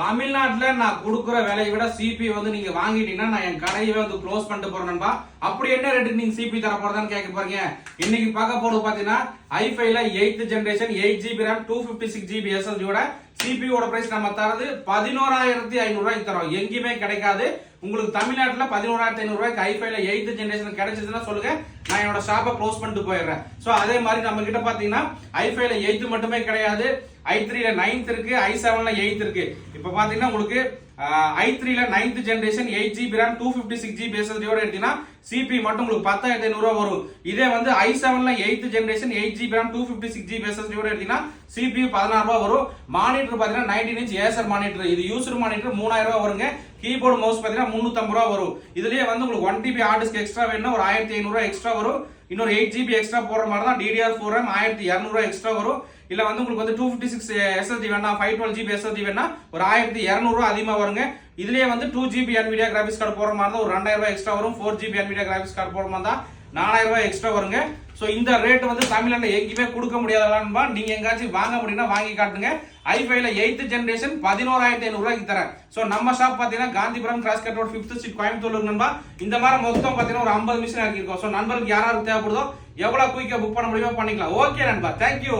தமிழ்நாட்டில் நான் கொடுக்குற விலையை விட சிபி வந்து நீங்க வாங்கிட்டீங்கன்னா நான் என் கடையவே வந்து க்ளோஸ் பண்ணிட்டு போறேன் அப்படி என்ன ரேட்டுக்கு நீங்க சிபி தர போறதான்னு கேட்க போறீங்க. இன்னைக்கு பார்க்க போறது பாத்தீங்கன்னா ஐஃபைல eighth generation eight GB RAM two fifty six GB எஸ்எஸ்டியோட சிபியோட பிரைஸ் நம்ம தரது பதினோராயிரத்தி ஐநூறு ரூபாய்க்கு தரோம். எங்கேயுமே கிடைக்காது. உங்களுக்கு தமிழ்நாட்டில் பதினோராயிரத்தி ஐநூறுரூவாய்க்கு ஐஃபைல எயித்து ஜென்ரேஷன் கிடைச்சதுன்னா சொல்லுங்க. நான் என்னோட ஷாப்பை க்ளோஸ் பண்ணிட்டு போயிடுறேன். ஸோ அதே மாதிரி நம்ம கிட்ட பார்த்தீங்கன்னா ஐஃபைல எயித்து மட்டுமே கிடையாது. ஐ த்ரீல நைன்த் இருக்கு ஐ செவன்ல எயித் இருக்கு. இப்போ பார்த்தீங்கன்னா உங்களுக்கு ஐ த்ரீல ninth generation eight GB RAM two fifty six GB எஸ்எஸ்டியோட எடுத்தீங்கன்னா சிபி மட்டும் உங்களுக்கு பத்தாயிரத்தி ஐநூறுரூவா வரும். இதே வந்து ஐ செவன்ல eighth generation eight GB RAM two fifty six GB எஸ்எஸ்டியோட எடுத்தீங்கன்னா சிபி பதினாறு ரூபா வரும். மானிட்டர் பாத்தீங்கன்னா நைன்டீன் இன்ச் ஏசர் மானிட்டர் இது யூசர் மானிட்டர் மூணாயிரம் ரூபா வருங்க. கீபோர்டு மவுஸ் பார்த்தீங்கன்னா முன்னூத்தம்பது ரூபா வரும். இதுலயே வந்து உங்களுக்கு ஒன் டிபி ஹார்ட் எக்ஸ்ட்ரா வேணும்னா ஒரு ஆயிரத்தி ஐநூறுரூவா எக்ஸ்ட்ரா வரும். இன்னொரு எயிட் ஜிபி எக்ஸ்ட்ரா போடுற மாதிரி தான் டிடிஆர் ஃபோர் ரேம் ஆயிரத்தி இரநூறுவா எக்ஸ்ட்ரா வரும். இல்ல வந்து உங்களுக்கு வந்து டூ ஃபிஃப்டி சிக்ஸ் எஸ்எஸ்டி வேணா ஃபைவ் டுவெல் ஜிபி எஸ்எஸ்டி வேணா ஒரு ஆயிரத்தி இரநூறுவா அதிகமாக வருங்க. இதுலயே வந்து two GB NVIDIA graphics card போடுற மாதிரி தான் ஒரு ரெண்டாயிரம் ரூபாய் எக்ஸ்ட்ரா வரும். Four GB NVIDIA graphics card போடுற மாதிரி தான் நாலாயிரம் ரூபாய் எக்ஸ்ட்ரா வருங்க. ஸோ இந்த ரேட் வந்து தமிழ்நாட்டில் எங்கேயுமே கொடுக்க முடியாதலான்பா நீங்கள் எங்காச்சும் வாங்க முடியும்னா வாங்கி காட்டுங்க. ஐஃபைல எயித்து ஜென்ரேஷன் பதினோராயிரத்தி ஐநூறுரூவாய்க்கு தரேன். ஸோ நம்ம ஷாப் பார்த்தீங்கன்னா Gandhipuram cross cut road fifth street Coimbatore நண்பா. இந்த மாதிரி மொத்தம் பார்த்தீங்கன்னா ஒரு ஐம்பது மிஷின் ஆக்கியிருக்கோம் ஸோ நண்பர்களுக்கு யாராவது தேவைப்படுதோ எவ்வளோ குயிக்காக புக் பண்ண முடியுமோ பண்ணிக்கலாம். ஓகே நண்பா. தேங்க்யூ